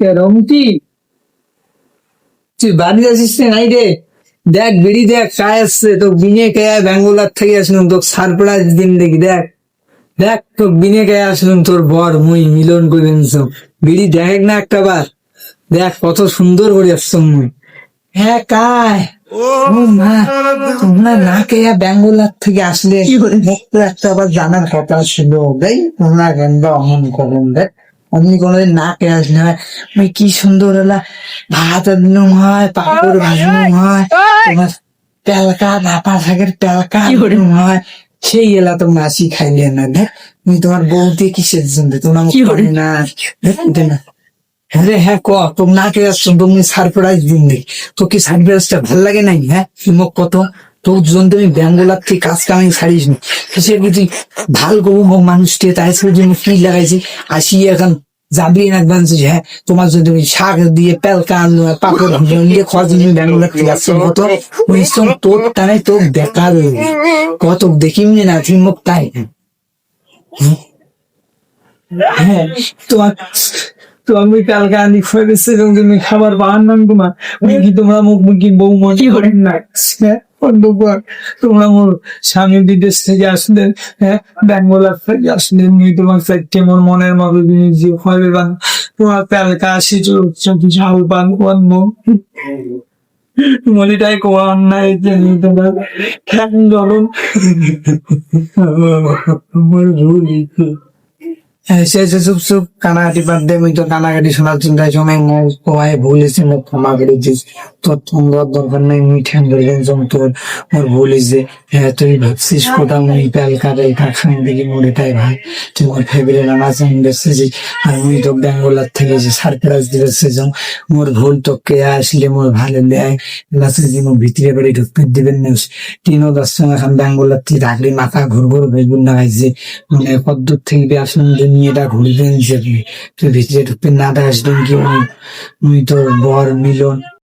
রমতি তুই বাড়ি না নাই রে? দেখ বিড়ি দেখ কায় আসছে তো বিনে কে ব্যাঙ্গোলার থেকে আসলাম তো সারপ্রাইজ দিন দেখি দেখ। দেখ তো বিনে কে আসলাম তোর বর মুই মিলন করে সব। বিড়ি দেখ না একটা বার। দেখ কত সুন্দর করে আসছো মুই। হ্যাঁ কায়? ও মা তোমরা না কে ব্যাঙ্গোলার থেকে আসলে মুখ তো একটা আবার জানার কথা ছিল দেই। তোমরা কেন অমন করেন দেখ। অমনি কোনোদিন না কে আসলে হয়। কি সুন্দর হলা। ভাত একদম হয় পাপড় ভাজনো হয় তোমার তেলকা ভাপা শাকের তেলকা একদম হয়। সেই এলা তো মাসি খাইলে না দেখ। তুমি তোমার বউতে কিসের জন্য? তোমার মুখ করে না। না আরে হ্যাঁ ক? তোর না কে আসছো তুমি সারপ্রাইজ দিন দেখ। তো কি সারপ্রাইজটা ভালো লাগে নাই হ্যাঁ? তুই মুখ কত? তোর জন্য তুমি ব্যাঙ্গোলার থেকে কাজ কামাই ছাড়িস নি সে কি তুই ভালো মুখ মানুষটি তাই জন্য কি লাগাইছি। আসি এখন, যাবি না একবার? হ্যাঁ তোমার যদি ওই শাক দিয়ে পেলকা পাপড় নিয়ে খাওয়ার জন্য ব্যাঙ্গোলার থেকে আসছো কত বুঝছ তোর টানে তোর হয়ে গেলি। কত দেখিমনি না, তুই মুখ তাই। হ্যাঁ তোমার তো আমি কালকে আনি এবং তুমি খাবার বাহার নাম তোমার। তোমরা মুখ মুখি বউ মনে করেন না হ্যাঁ অন্ধকার তোমরা মোর স্বামী বিদেশ থেকে আসলেন হ্যাঁ বেঙ্গলার থেকে আসলেন নিয়ে তোমার চাইতে মোর মনের মতো জিনিস যে হবে বান। তোমার কালকা আসি চলছে ঝাল পান কোন মুখ মনিটাই কোয়া অন্যায় জানি তোমার খ্যান জলন আমার ভুল হ্যাঁ, চুপ চুপ কানাকাটি বাদ তো কানাকাটি শোনার চিন্তায় সময় মুখ ক্ষমা তোর তোমার দরকার নাই মুই ঠ্যাং তোর মোর ভুল হয়েছে হ্যাঁ তুই ভাবছিস কোথা মুই পেল কারে খাখান দিকে মোড়েটাই ভাই। তুই মোর ফেব্রে নানা চান বেসেছিস আর মুই তো বেঙ্গলার থেকে যে সারপ্রাইজ মোর ভুল তো কে আসলে মোর ভালো দেয়। লাসে যে মোর ভিতরে বাড়ি ঢুকতে দিবেন না। তিনও দশ সঙ্গে এখন বেঙ্গলার থেকে রাখলে মাথা ঘুর ঘুর বেগুন না খাইছে। মানে কদ্দূর থেকে আসলাম এটা ঘুরবেন যে তুই ভিতরে ঢুকতে না দাস কি মুই মুই তোর বর মিলন।